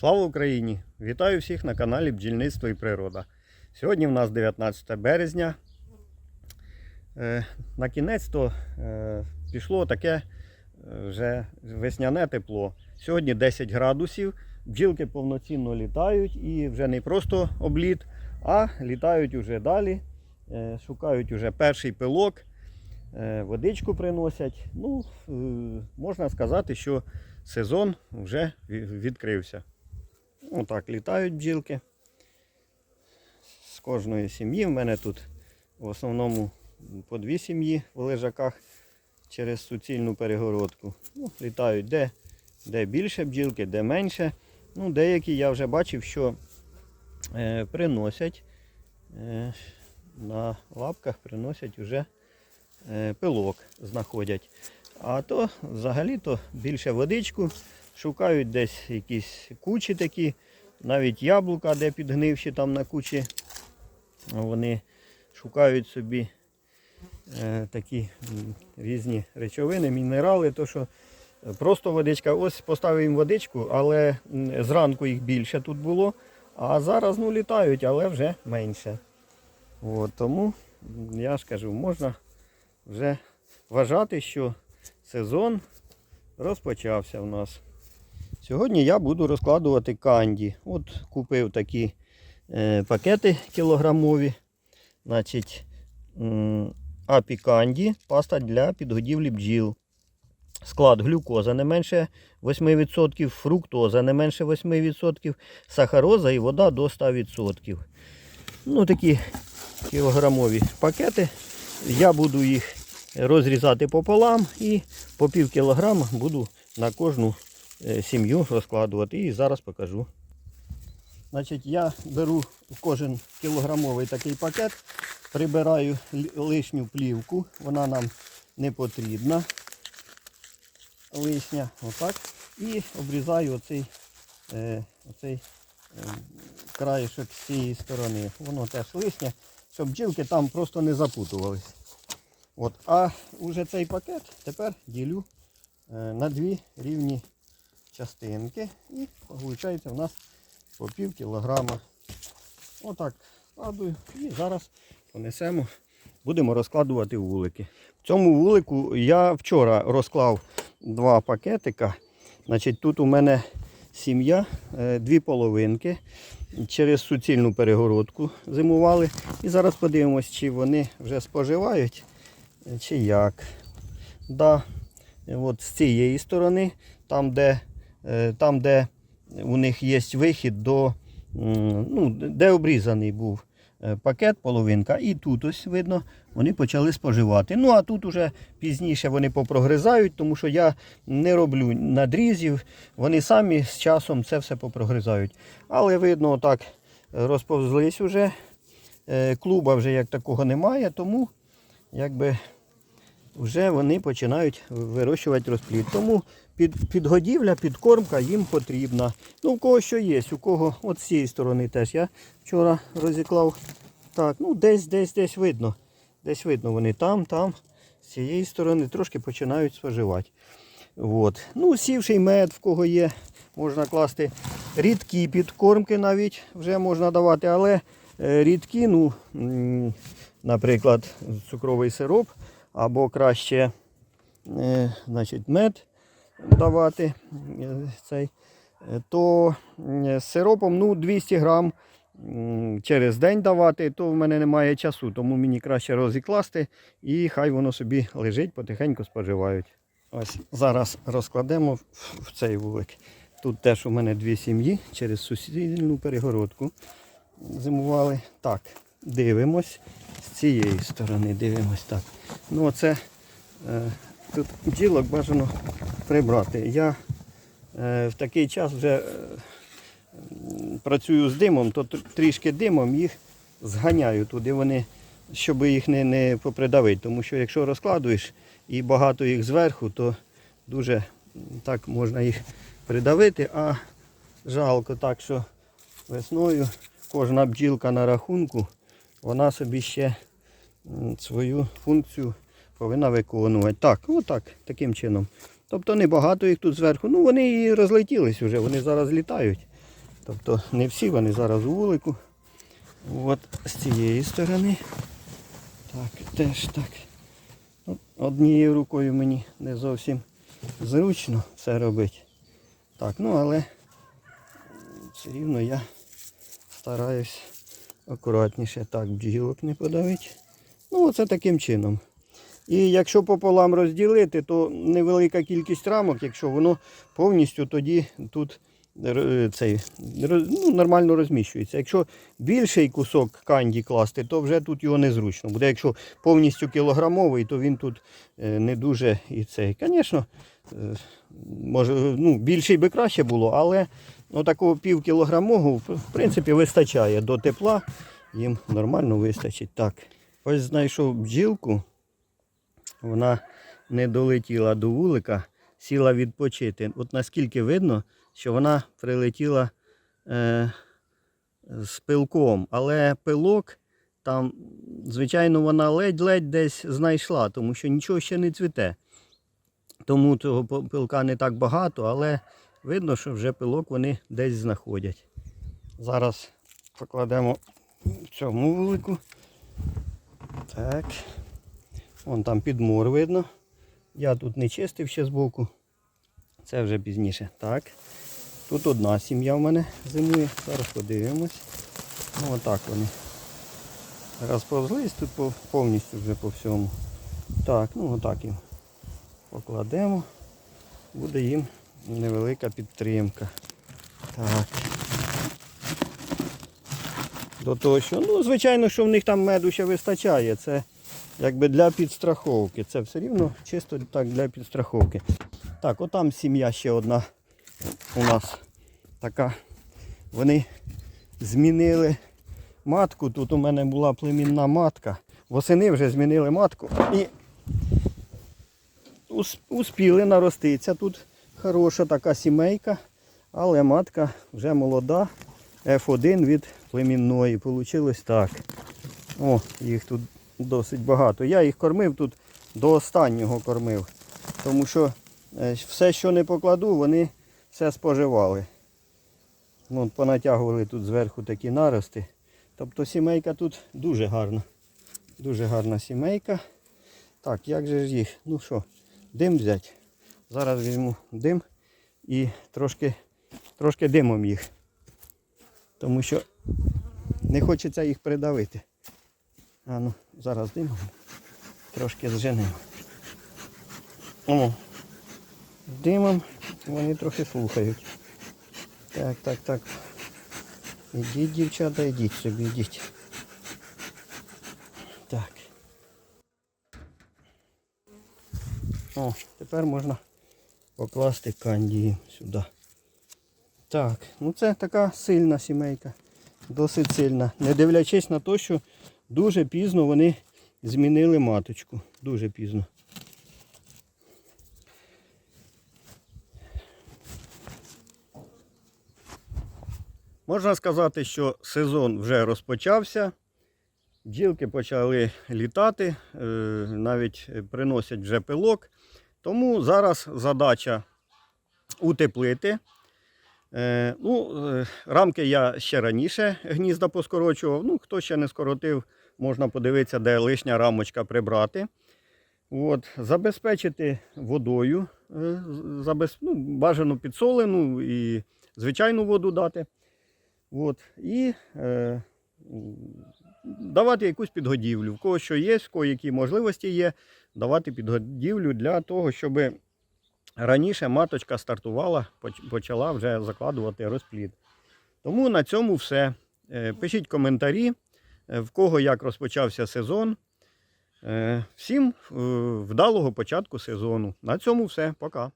Слава Україні! Вітаю всіх на каналі Бджільництво і Природа. Сьогодні в нас 19 березня. Е, На кінець то е, пішло таке е, вже весняне тепло. Сьогодні 10 градусів, бджілки повноцінно літають і вже не просто обліт, а літають уже далі, шукають уже перший пилок, водичку приносять. Ну, можна сказати, що сезон вже відкрився. Отак літають бджілки. З кожної сім'ї. В мене тут в основному по дві сім'ї в лежаках через суцільну перегородку. Ну, літають де, де більше бджілки, де менше. Ну, деякі я вже бачив, що е, приносять е, на лапках приносять вже е, пилок, знаходять. А то взагалі-то більше водичку, шукають десь якісь кучі такі, навіть яблука, де підгнивші там на кучі. Вони шукають собі е, такі різні речовини, мінерали, то що просто водичка. Ось поставив їм водичку, але зранку їх більше тут було, а зараз ну, літають, але вже менше. От, тому я ж кажу, можна вже вважати, що сезон розпочався в нас. Сьогодні я буду розкладувати канді. От купив такі е, пакети кілограмові. Значить, апі канді, паста для підгодівлі бджіл. Склад глюкоза не менше 8%, фруктоза не менше 8%, сахароза і вода до 100%. Ну, такі кілограмові пакети. Я буду їх розрізати пополам і по пів кілограма буду на кожну сім'ю розкладувати. І зараз покажу. Значить, я беру кожен кілограмовий такий пакет, прибираю лишню плівку, вона нам не потрібна. Лишня, отак. І обрізаю оцей, е, оцей е, краєшок з цієї сторони. Воно теж лишнє, щоб бджілки там просто не запутувались. От, а вже цей пакет тепер ділю е, на дві рівні частинки. І виходить у нас по пів кілограма. Отак складую. І зараз понесемо, будемо розкладувати вулики. В цьому вулику я вчора розклав два пакетика. Значить, тут у мене сім'я, е, дві половинки. Через суцільну перегородку зимували. І зараз подивимось, чи вони вже споживають, е, чи як. Да, от з цієї сторони, там, де, там, де у них є вихід до, ну, де обрізаний був е, пакет, половинка, і тут ось видно, вони почали споживати. Ну а тут уже пізніше вони попрогризають, тому що я не роблю надрізів, вони самі з часом це все попрогризають. Але видно, отак розповзлись уже. Е, Клуба вже як такого немає, тому якби вже вони починають вирощувати розплід. Тому під, підгодівля, підкормка їм потрібна. Ну, у кого що є, у кого от з цієї сторони теж. Я вчора розіклав. Так, ну десь, десь, десь видно. Десь видно вони там, там, з цієї сторони трошки починають споживати. От. Ну, сівший мед, в кого є, можна класти рідкі підкормки навіть вже можна давати, але е, рідкі, ну, наприклад, цукровий сироп, або краще е, значить, мед давати е, цей, е, то е, сиропом ну, 200 грам через день давати, то в мене немає часу, тому мені краще розікласти і хай воно собі лежить, потихеньку споживають. Ось зараз розкладемо в- цей вулик. Тут теж у мене дві сім'ї через сусідню перегородку зимували. Так, дивимось з цієї сторони, дивимось так. Ну оце тут бджілок бажано прибрати. Я е, в такий час вже е, працюю з димом, то трішки димом їх зганяю туди, вони, щоб їх не, не попридавити. Тому що якщо розкладуєш і багато їх зверху, то дуже так можна їх придавити, а жалко так, що весною кожна бджілка на рахунку, вона собі ще свою функцію повинна виконувати. Так, отак, таким чином. Тобто небагато їх тут зверху. Ну вони і розлетілись вже, вони зараз літають. Тобто не всі вони зараз у вулику. От з цієї сторони. Так, теж так. Однією рукою мені не зовсім зручно це робити. Так, ну але все рівно я стараюсь акуратніше так бджілок не подавити. Ну, оце таким чином. І якщо пополам розділити, то невелика кількість рамок, якщо воно повністю тоді тут цей, ну, нормально розміщується. Якщо більший кусок канді класти, то вже тут його незручно. Буде, якщо повністю кілограмовий, то він тут е, не дуже і цей. Звісно, е, ну, більший би краще було, але ну, такого півкілограмового в принципі вистачає до тепла. Їм нормально вистачить. Так. Ось знайшов бджілку. Вона не долетіла до вулика, сіла відпочити. От наскільки видно, що вона прилетіла е, з пилком. Але пилок там, звичайно, вона ледь-ледь десь знайшла, тому що нічого ще не цвіте. Тому цього пил- пилка не так багато, але видно, що вже пилок вони десь знаходять. Зараз покладемо в цьому вулику. Так. Вон там підмор видно. Я тут не чистив ще збоку. Це вже пізніше. Так. Тут одна сім'я в мене зимує. Зараз подивимось. Ну, отак вони. Розповзлись тут повністю вже по всьому. Так, ну отак їм покладемо. Буде їм невелика підтримка. Так. До того, що, ну, звичайно, що в них там меду ще вистачає. Це якби для підстраховки. Це все рівно чисто так для підстраховки. Так, отам сім'я ще одна у нас така. Вони змінили матку. Тут у мене була племінна матка. Восени вже змінили матку і успіли нароститися. Тут хороша така сімейка, але матка вже молода. F1 від племінної. Получилось так. О, їх тут досить багато. Я їх кормив тут до останнього кормив. Тому що е, все, що не покладу, вони все споживали. От понатягували тут зверху такі нарости. Тобто сімейка тут дуже гарна. Дуже гарна сімейка. Так, як же ж їх? Ну що, дим взяти. Зараз візьму дим і трошки, трошки димом їх. Тому що не хочеться їх придавити. А ну, зараз димом. Трошки зженемо. О, димом вони трохи слухають. Так, так, так. Ідіть, дівчата, ідіть собі, ідіть. Так. О, тепер можна покласти кандії сюди. Так, ну це така сильна сімейка. Досить сильна. Не дивлячись на те, що дуже пізно вони змінили маточку. Дуже пізно. Можна сказати, що сезон вже розпочався. Бджілки почали літати, е, навіть приносять вже пилок. Тому зараз задача утеплити. Е, ну, е, рамки я ще раніше гнізда поскорочував. Ну, хто ще не скоротив, можна подивитися, де лишня рамочка прибрати. От, забезпечити водою, е, ну, бажано підсолену і звичайну воду дати. От, і е, давати якусь підгодівлю. В кого що є, в кого які можливості є, давати підгодівлю для того, щоб раніше маточка стартувала, почала вже закладувати розплід. Тому на цьому все. Е, Пишіть коментарі, в кого як розпочався сезон. Е, Всім е, вдалого початку сезону. На цьому все. Пока.